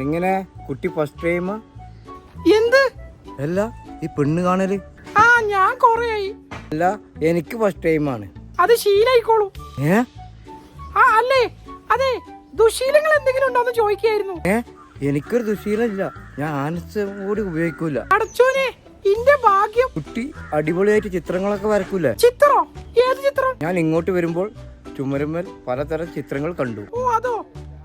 എങ്ങനെ? കുട്ടി first time എന്ത്? അല്ല ഈ പെണ്ണ് കാണൽ? ആ ഞാൻ കൊറേയായി. അല്ല എനിക്ക് ഫസ്റ്റ് ടൈമാണ് അത് ശീലായിക്കോളൂ. ഏ? ആ അല്ലേ? അതെ ദുശീലങ്ങൾ എന്തെങ്കിലും ഉണ്ടോ എന്ന് ചോദിക്കായിരുന്നു. ഏ? എനിക്കൊരു ദുശീലമില്ല. ഞാൻ ആനസ് കൂടി ഉപയോഗിക്കൂല. അടച്ചോനെ ഇന്റെ ഭാഗ്യം. കുട്ടി അടിപൊളിയായിട്ട് ചിത്രങ്ങളൊക്കെ വരക്കൂലേ? ചിത്രോ? ഏത് ചിത്രം? ഞാൻ ഇങ്ങോട്ട് വരുമ്പോൾ ചുമരുമ്മൽ പലതരം ചിത്രങ്ങൾ കണ്ടു. ഓ അതോ?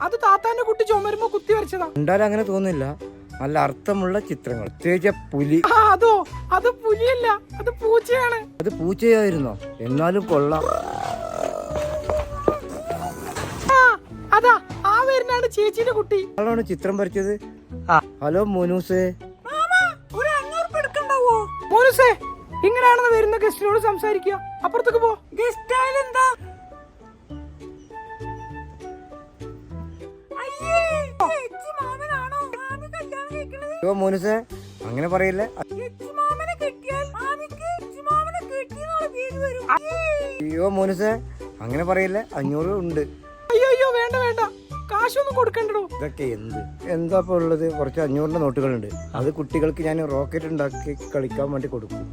അത് താത്താന്റെ കുട്ടി ചുമരുമ്പോ കുത്തി വരച്ചതാ. കണ്ടാൽ അങ്ങനെ തോന്നില്ല. നല്ല അർത്ഥമുള്ള ചിത്രങ്ങൾ. പ്രത്യേകിച്ച് പുലി. ആ അതോ? അത് പുലിയല്ല. അത് പൂച്ചയാണ്. അത് പൂച്ചയായിരുന്നോ? എന്നാലും കൊള്ളാം. ആ അതാ. ആ വരുന്നാണ് ചേച്ചിന്റെ കുട്ടി. ആളാണ് ചിത്രം വരച്ചത്? ഹലോ മോനൂസേ. മോനുസേ ഇങ്ങനെയാണെന്ന് വരുന്ന ഗസ്റ്റിനോട് സംസാരിക്കുക. അപ്പുറത്തേക്ക് പോ. ഗസ്റ്റ് ഹലോ മോനൂസേ അങ്ങനെ പറയില്ലേ? അയ്യോ മോനുസേ അങ്ങനെ പറയില്ലേ? അഞ്ഞൂറ് ഉണ്ട്. അയ്യോ അയ്യോ വേണ്ട വേണ്ട. കാശൊന്നും കൊടുക്കണ്ടോ ഇതൊക്കെ എന്ത്? എന്താ ഇപ്പൊ ഉള്ളത്? കുറച്ച് അഞ്ഞൂറിന്റെ നോട്ടുകളുണ്ട്. അത് കുട്ടികൾക്ക് ഞാൻ റോക്കറ്റ് ഉണ്ടാക്കി കളിക്കാൻ വേണ്ടി കൊടുക്കും.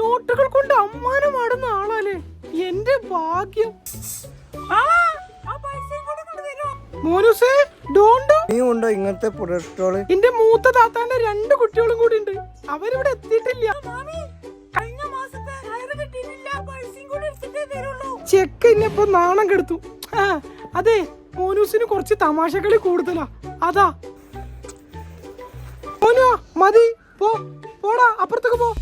നോട്ടുകൾ കൊണ്ട് അമ്മാനമാടുന്ന ആളാലേ എന്റെ ഭാഗ്യം. മോനുസേ ഡോണ്ടോ? നീ ഉണ്ടോ ഇങ്ങനത്തെ പ്രൊഡക്റ്റുകൾ എന്റെ മൂത്ത താത്താന്റെ രണ്ട് കുട്ടികളും കൂടി ഉണ്ട്. അവരിവിടെ എത്തിയിട്ടില്ല. ചെക്ക് ഇന്നിപ്പോ നാണം കെടുത്തു. അതെ മോനൂസിന് കുറച്ച് തമാശകളി കൂടുതലാ. അതാ. മോനു മതി. പോ പോടാ അപ്പുറത്തേക്ക് പോ.